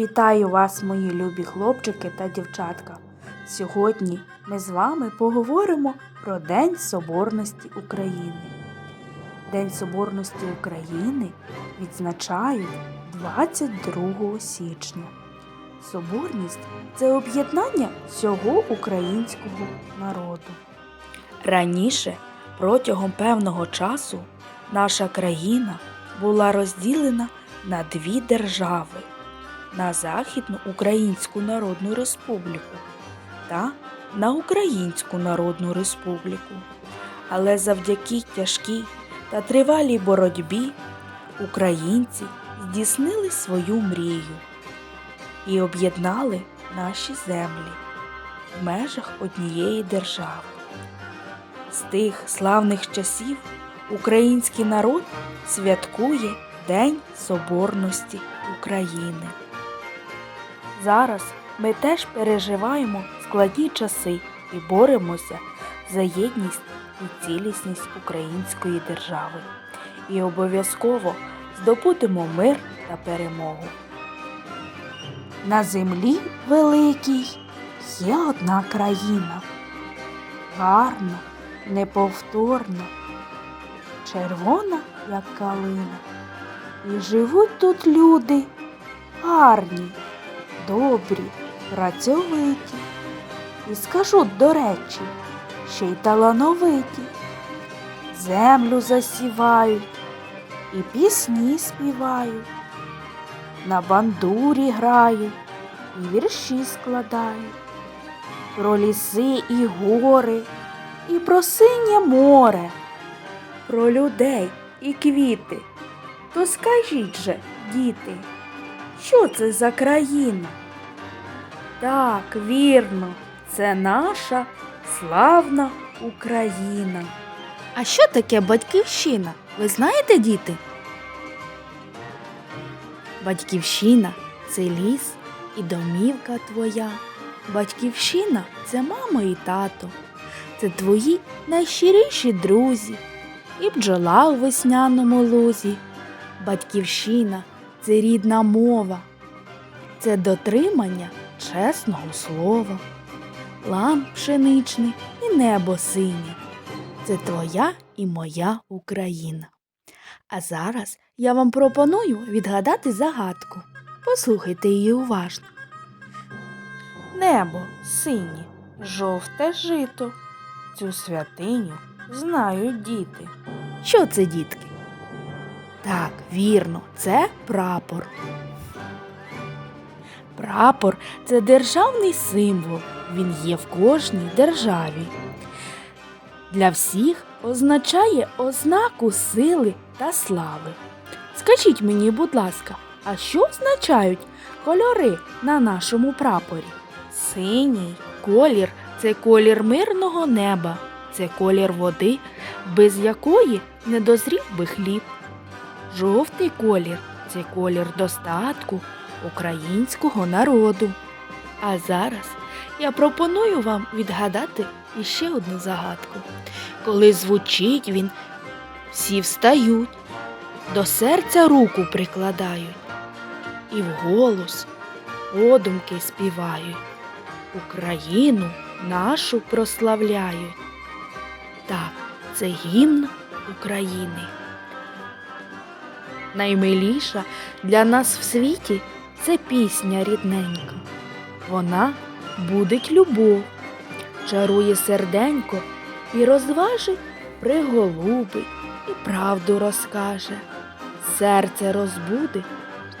Вітаю вас, мої любі хлопчики та дівчатка. Сьогодні ми з вами поговоримо про День Соборності України. День Соборності України відзначають 22 січня. Соборність це об'єднання всього українського народу. Раніше, протягом певного часу, наша країна була розділена на дві держави на Західну Українську Народну Республіку та на Українську Народну Республіку. Але завдяки тяжкій та тривалій боротьбі українці здійснили свою мрію і об'єднали наші землі в межах однієї держави. З тих славних часів український народ святкує День Соборності України. Зараз ми теж переживаємо складні часи і боремося за єдність і цілісність української держави. І обов'язково здобудемо мир та перемогу. На землі великій є одна країна. Гарна, неповторна, червона, як калина. І живуть тут люди гарні, добрі, працьовиті. І скажу, до речі, ще й талановиті. Землю засівають і пісні співають, на бандурі грають і вірші складають, про ліси і гори, і про синє море, про людей і квіти. То скажіть же, діти, що це за країна? Так, вірно, це наша славна Україна. А що таке батьківщина? Ви знаєте, діти? Батьківщина це ліс і домівка твоя. Батьківщина це мама і тато. Це твої найщиріші друзі і бджола у весняному лузі. Батьківщина це рідна мова, це дотримання чесного слова, лам пшеничний і небо синє. Це твоя і моя Україна. А зараз я вам пропоную відгадати загадку. Послухайте її уважно. Небо синє, жовте жито. Цю святиню знають діти. Що це, дітки? Так, вірно, це прапор. Прапор це державний символ. Він є в кожній державі. Для всіх означає ознаку сили та слави. Скажіть мені, будь ласка, а що означають кольори на нашому прапорі? Синій колір це колір мирного неба, це колір води, без якої не дозрів би хліб. Жовтий колір це колір достатку українського народу. А зараз я пропоную вам відгадати іще одну загадку. Коли звучить він, всі встають, до серця руку прикладають і вголос подумки співають. Україну нашу прославляють. Так, це гімн України. Наймиліша для нас в світі це пісня рідненька. Вона будить любов, чарує серденько і розважить, приголубить і правду розкаже. Серце розбудить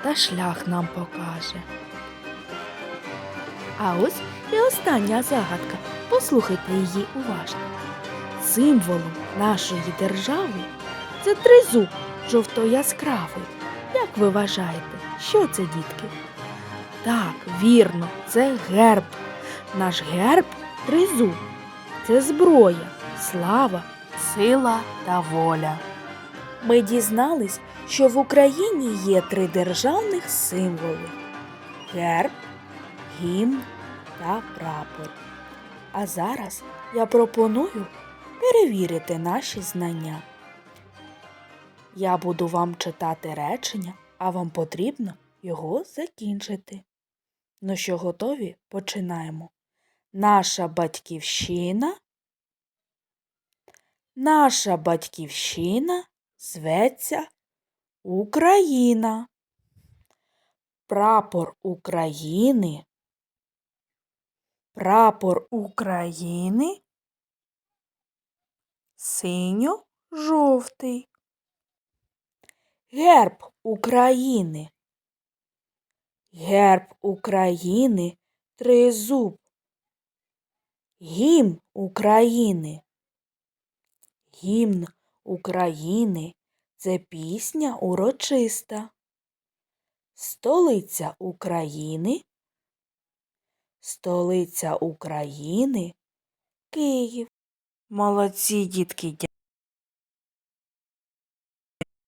та шлях нам покаже. А ось і остання загадка. Послухайте її уважно. Символом нашої держави це тризуб жовто-яскравий. Як ви вважаєте, що це, дітки? Так, вірно, це герб. Наш герб тризуб. Це зброя, слава, сила та воля. Ми дізнались, що в Україні є три державних символи: герб, гімн та прапор. А зараз я пропоную перевірити наші знання. Я буду вам читати речення, а вам потрібно його закінчити. Ну що, готові? Починаємо. Наша батьківщина. Наша батьківщина зветься Україна. Прапор України. Прапор України синьо-жовтий. Герб України. Герб України тризуб. Гімн України. Гімн України це пісня урочиста. Столиця України. Столиця України Київ. Молодці, дітки.